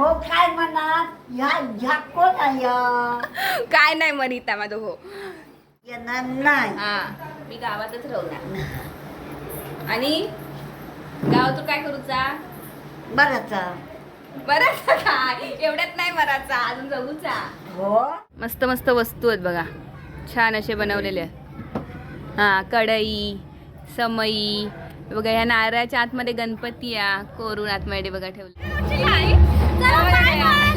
हो काय म्हणा ह्या ह्या कोण आहे? काय नाही मनीता माझं हो. येणार नाही. हा मी गावातच राहणार. आणि गावातून काय करूचा बरंच. बराचा काय एवढ्यात नाही मराचा अजून जगूचा हो. मस्त मस्त वस्तू आहेत बघा. छान असे बनवलेले आहेत. हां कढई समई. बघा ह्या नारळाच्या आतमध्ये गणपती या कोरून आतमध्ये बघा ठेवले. आता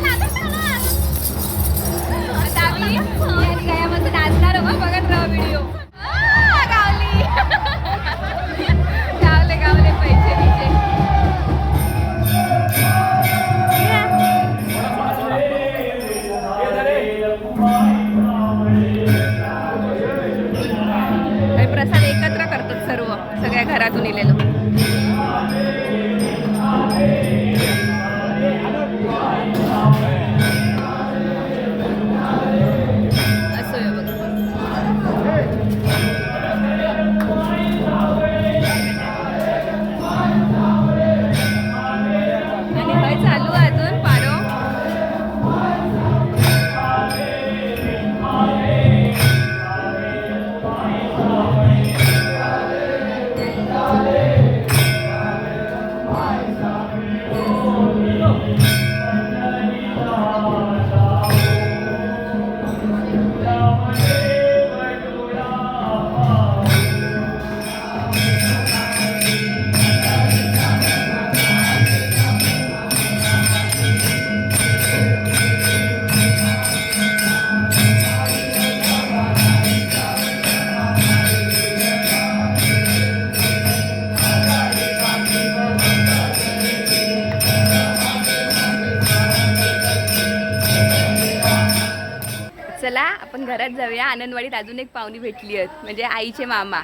आपण घरात जाऊया. आनंदवाडीत अजून एक पाहुणी भेटली आहेत. म्हणजे आईचे मामा.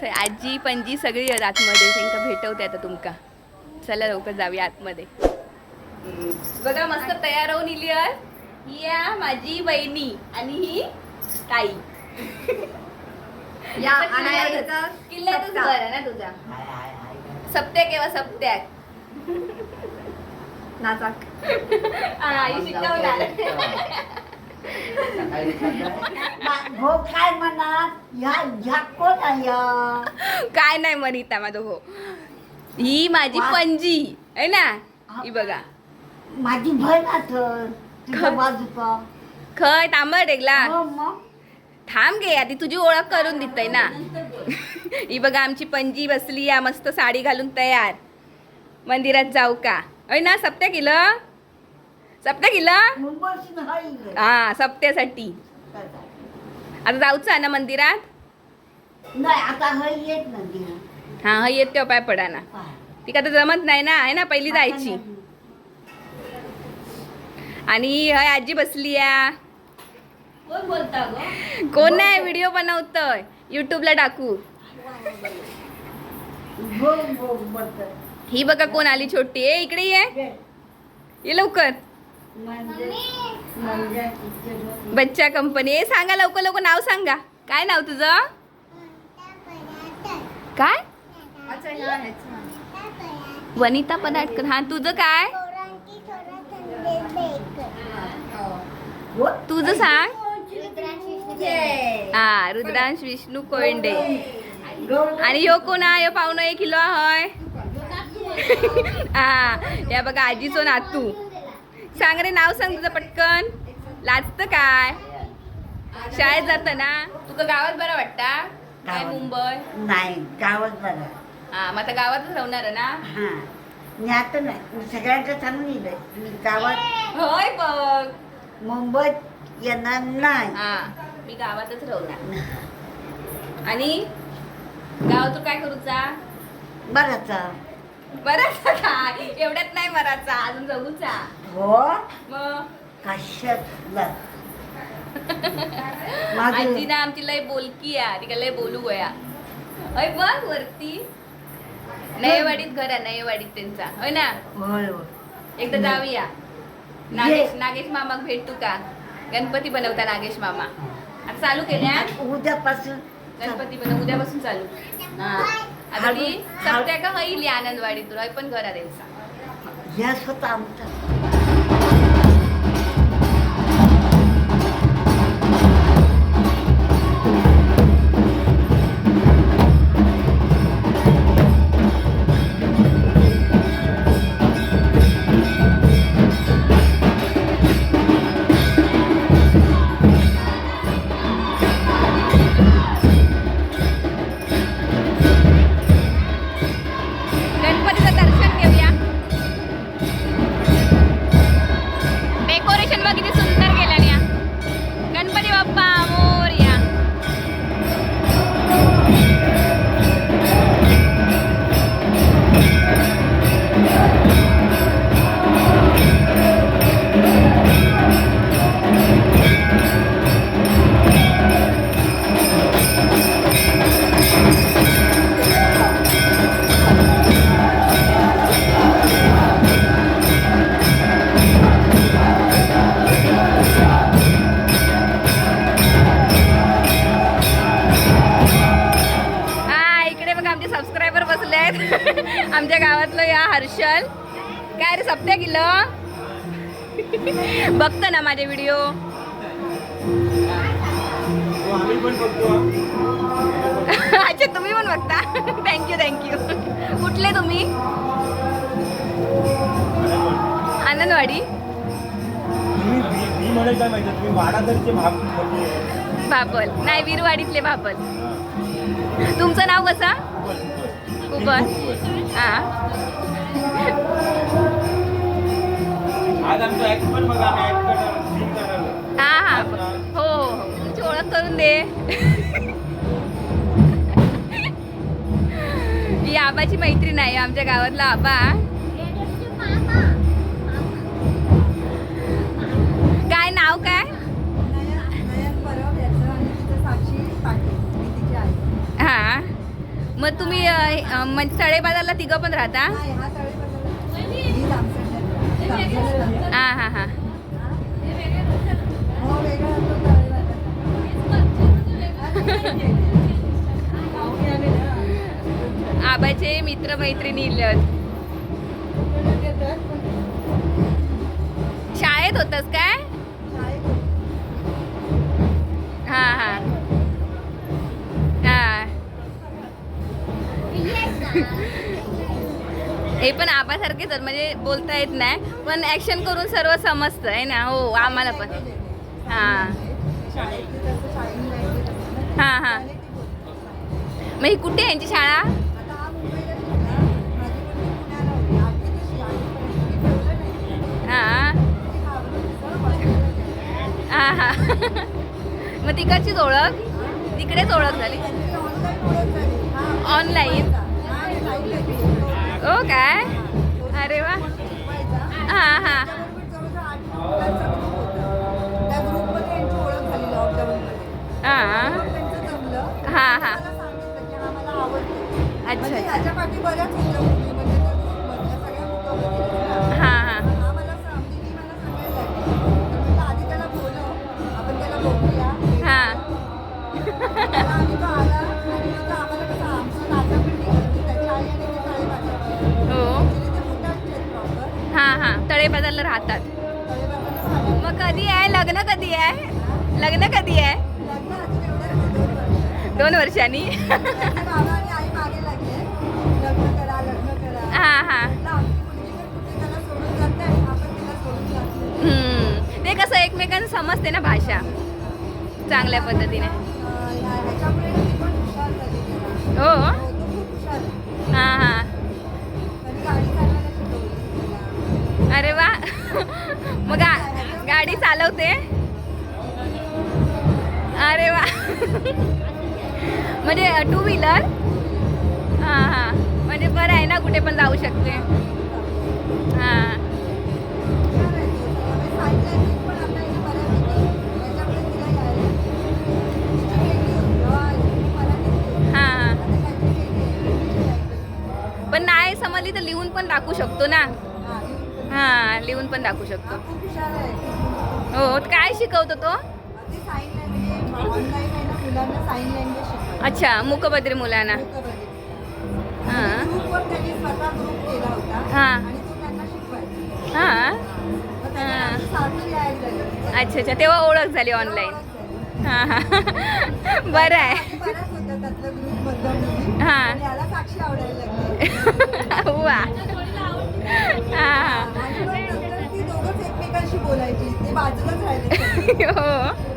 तर आजी पणजी सगळी आहेत आतमध्ये. त्यांना भेटवते आता तुमका. चला लवकर जाऊया आतमध्ये. बघा मस्त तयार होऊन इली आहे. ही या माझी बहिणी आणि ही ताई. या किल्ल्यातच आहे ना तुझा. सप्त्याक केव्हा सप्त्याक नाचाक. हा, आई शिकवणार. हो काय म्हणा ह्या ह्या कोण आहे काय नाही मनीता माझं हो. ही माझी वा. पणजी आहे ना? ही. बघा. माझी बहीण आता तुझ्या बाजूचा. खय तांबट टेकला हो मग? थांब गे आधी तुझी ओळख करून देतय ना. ही बघा आमची पणजी बसली या मस्त साडी घालून तयार. मंदिरात जाऊ का? अय ना सप्त्या केलं? सप्त्या केलं मुंबईची नाही हा सप्त्यासाठी. आता जाऊचं ना मंदिरात? नाही आता हे येत हा हा येत तेव्हा पाय पडा ना ती का जमत नाही ना आहे ना पहिली जायची. आणि हय आजी बसली या कोण नाही व्हिडिओ बनवतोय. युट्यूबला टाकू. हो बघा कोण आली छोटी. ए इकडे ये. ये लवकर. बच्चा कंपनी. ए सांगा लवकर लवकर नाव सांगा. काय नाव तुझं? काय? वनिता पदाटकर हा तुझं काय? तुझं सांग. हा रुद्रांश विष्णू कोयंडे. आणि ह्यो कोण यो पाहुणं एक किलो हय. हा या बघा आजीचो नातू. सांग रे नाव सांग तुझं पटकन. लाजतं काय? शाळेत जात ना? तुका गावात बरं वाटता? काय गावात. मुंबई? नाही गावात बरं. हा मग आता गावातच राहणार ना? हा. मी आता नाही मी सगळ्यांचं सांगून दिलंय मी गावात होय बघ. मुंबईत येणार नाही. हा मी गावातच राहणार. आणि गावातून काय करूचा? बरंच बराचा काय एवढ्यात नाही मराचा. अजून जगूचा. हो? मग कशात बर माझं- आजी ना आमची लय बोलकी आहे. ती लय बोलू गया. होय बघ वरती. नयवाडीत घर आहे नयवाडीत त्यांचा. होय ना? होय होय. एकदा जाऊया. नागेश नागेश मामाक भेटू का? गणपती बनवता नागेश मामा. आता चालू केल्या उद्यापासून गणपती बनव उद्यापासून चालू. हा. आता ती सप्त्या का होईल आनंदवाडीतून होय पण घर ह्या स्वतः आमचा. माझे व्हिडिओ अच्छा तुम्ही पण बघता? थँक्यू थँक्यू कुठले तुम्ही? आनंदवाडी. तुम्ही बापल नाही वीरवाडीतले बापल तुमचं नाव कसं? कुबल, कुबल. हां. आज आमचं ऍक्ट पण बघा आम्ही ऍक्ट करणार हां हां हो. तुमची ओळख करून दे. ही आबाची मैत्रीण आहे आमच्या गावातला आबा. काय नाव काय? हां. मग तुम्ही म्हणजे तळेबाजारला तिघं पण राहता? हां हां हां. आबाचे मित्र मैत्रिणी शाळेत होतस काय? हा हा. हा. हे पण आबासारखेच आहेत, म्हणजे बोलता येत नाही पण ऍक्शन करून सर्व समजतं आहे ना? हो आम्हाला पण. हा. हा हा. मग ही कुठे आहे यांची शाळा? हा हा. हा मग तिकडचीच ओळख? तिकडेच ओळख झाली. ऑनलाईन हो काय? अरे वा. हा हा. हा हा. अच्छा अच्छा. त्याच्या पाठी बऱ्याच होत्या मुली म्हणजे त्या ग्रुपमधल्या सगळ्या ग्रुपमध्ये हा हा. हा मला सांगते की मला सांगायला लागली. तर म्हटलं आधी त्याला बोलव आपण त्याला बघूया हा. त्याला आम्ही तो आला आणि मग आम्हाला कसं आमचं नातं पण निघालं त्याच्या आई आणि त्याच्या आई माझ्या हो. ऍक्च्युली ते मुलांचे आहेत प्रॉपर हा हा. तळेबाजारला राहतात. तळेबाजारला मग कधी आहे? लग्न कधी आहे? लग्न कधी आहे? लग्न अजून एवढं दोन दोन वर्ष. वर्षांनी. हां हां. हम्म. ते कसं एकमेकांना समजते ना भाषा. चांगल्या पद्धतीने. हो. हां हां. हा हा अरे वा. मग गा गाडी चालवते? अरे वा. म्हणजे टू व्हीलर? हां हां. म्हणजे बरं आहे ना कुठे पण जाऊ शकते हां. हां. पण नाही समजली तर लिहून पण दाखवू शकतो ना हां, लिहून पण. दाखवू शकतो हा, हो काय शिकवतो तो शिकवायचं अच्छा मुकबद्री मुलांना अच्छा अच्छा. तेव्हा ओळख झाली ऑनलाईन हां हां. बरं आहे. हां. वा. हां. आणि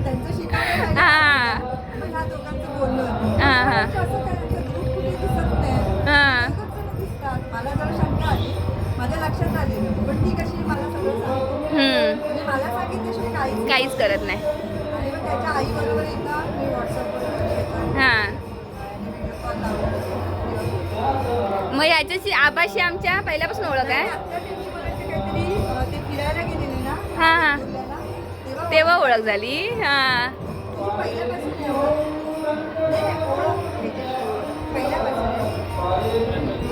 काहीच करत नाही. हां. मग याच्याशी आबाशी आमच्या पहिल्यापासून ओळख आहे? हां हां. तेव्हा ओळख झाली. हां.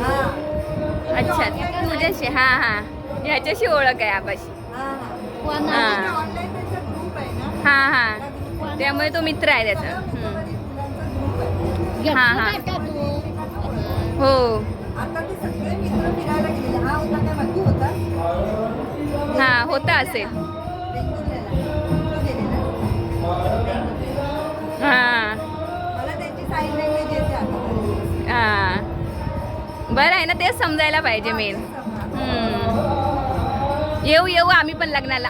हां. अच्छा तुझ्याशी. हां हां. ह्याच्याशी ओळख आहे आबाशी. हां, हां. हां. त्यामुळे तो मित्र आहे त्याचा. हां हां. हो. आता ते सगळे मित्र फिरायला गेलेले. हा होता असेल? हा. हा. बरं आहे ना तेच समजायला पाहिजे मेन येऊ येऊ आम्ही पण लग्नाला.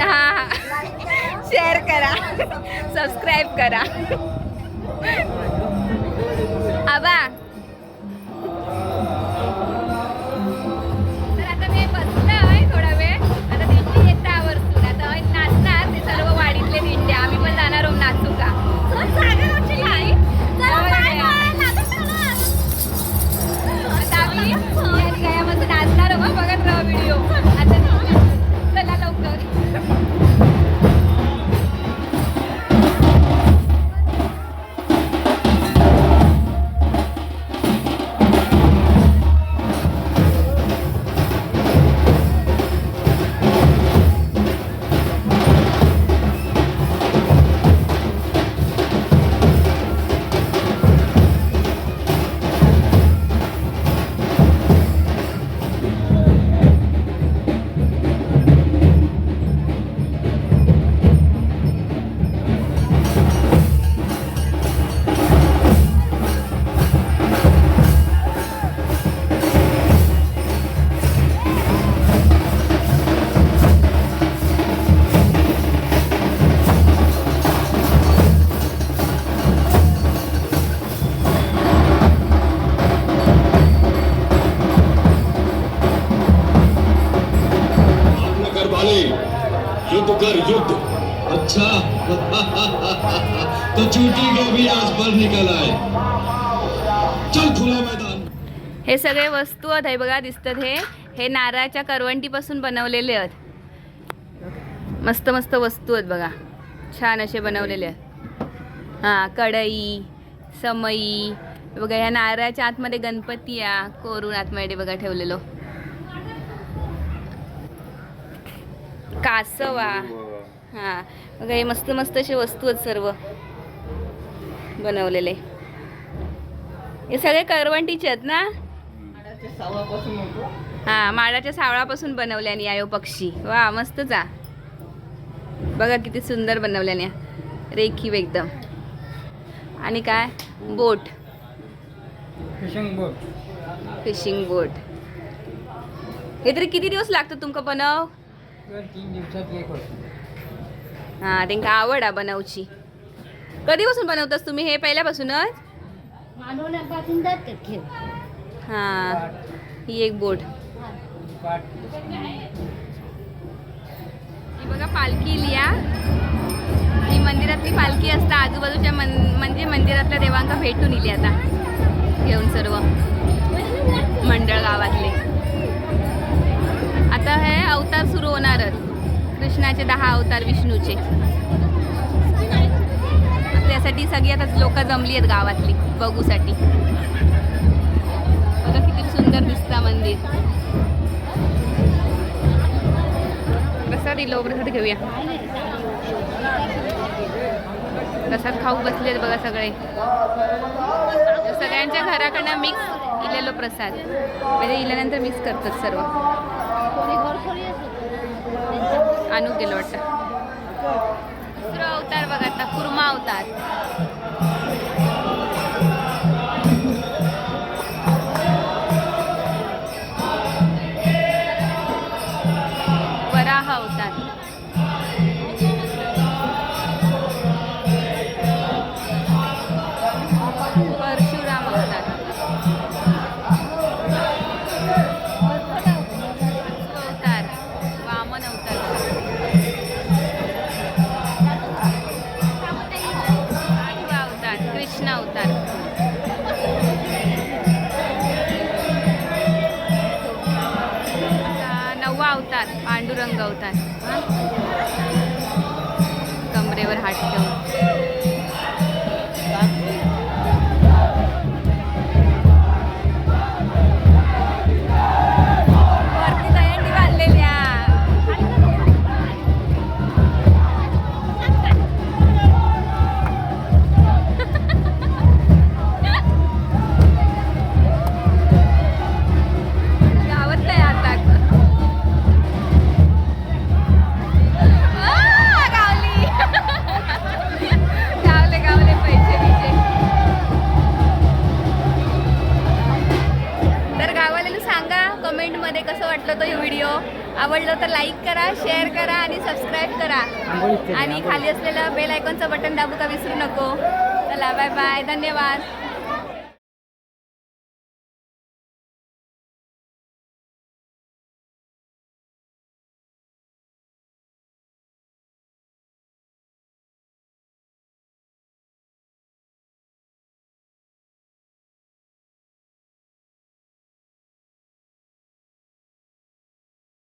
हा. शेअर करा. सबस्क्राईब करा. आबा. हे सगळे वस्तू आहेत. हे बघा दिसतात हे. हे नारळाच्या करवंटीपासून बनवलेले आहेत. मस्त मस्त वस्तू आहेत बघा. छान असे बनवलेले आहेत. हां कढई समई बघा ह्या नारळाच्या आतमध्ये गणपती या कोरून आतमध्ये बघा ठेवलेलो. कासवा. हां बघा हे मस्त मस्त असे वस्तू आहेत सर्व बनवलेले. हे सगळे करवंटीचे आहेत ना? हा माडाच्या सावळापासून बनवल्याने आयो पक्षी. वा मस्तच आ बघा किती सुंदर बनवल्याने रेखीव एकदम. आणि काय? बोट. फिशिंग बोट फिशिंग बोट हे तरी किती दिवस लागतात तुमका बनव? तीन दिवसात एक होतं. हा त्यांका आवड आ बनवची. कधीपासून बनवतास तुम्ही? हे पहिल्यापासूनच? मानवण्यापासून जातात खेळ. हा ही एक बोट. ही बघा पालखी लिया. ही मंदिरातली पालखी असता आजूबाजूच्या मन म्हणजे मंदिरातल्या देवांका भेटून इली आता. घेऊन सर्व. मंडळ गावातले. आता हे अवतार सुरू होणारच. कृष्णाचे दहा अवतार विष्णूचे. त्यासाठी सगळी आता लोक जमली आहेत गावातली बघूसाठी. बघा किती सुंदर दिसता मंदिर. प्रसाद इलो प्रसाद घेऊया. प्रसाद खाऊ बसलेत बघा सगळे. सगळ्यांच्या घराकडनं मिक्स इलेलो प्रसाद. म्हणजे इल्यानंतर मिक्स करतात सर्व. आणू गेलो वाटतं. दुसरा अवतार बघा आता कुर्मा अवतार. वाटलं तो व्हिडिओ. आवडलं तर लाईक करा शेअर करा आणि सबस्क्राईब करा. आणि खाली असलेलं बेल आयकॉनचं बटन दाबू का विसरू नको. चला बाय बाय धन्यवाद.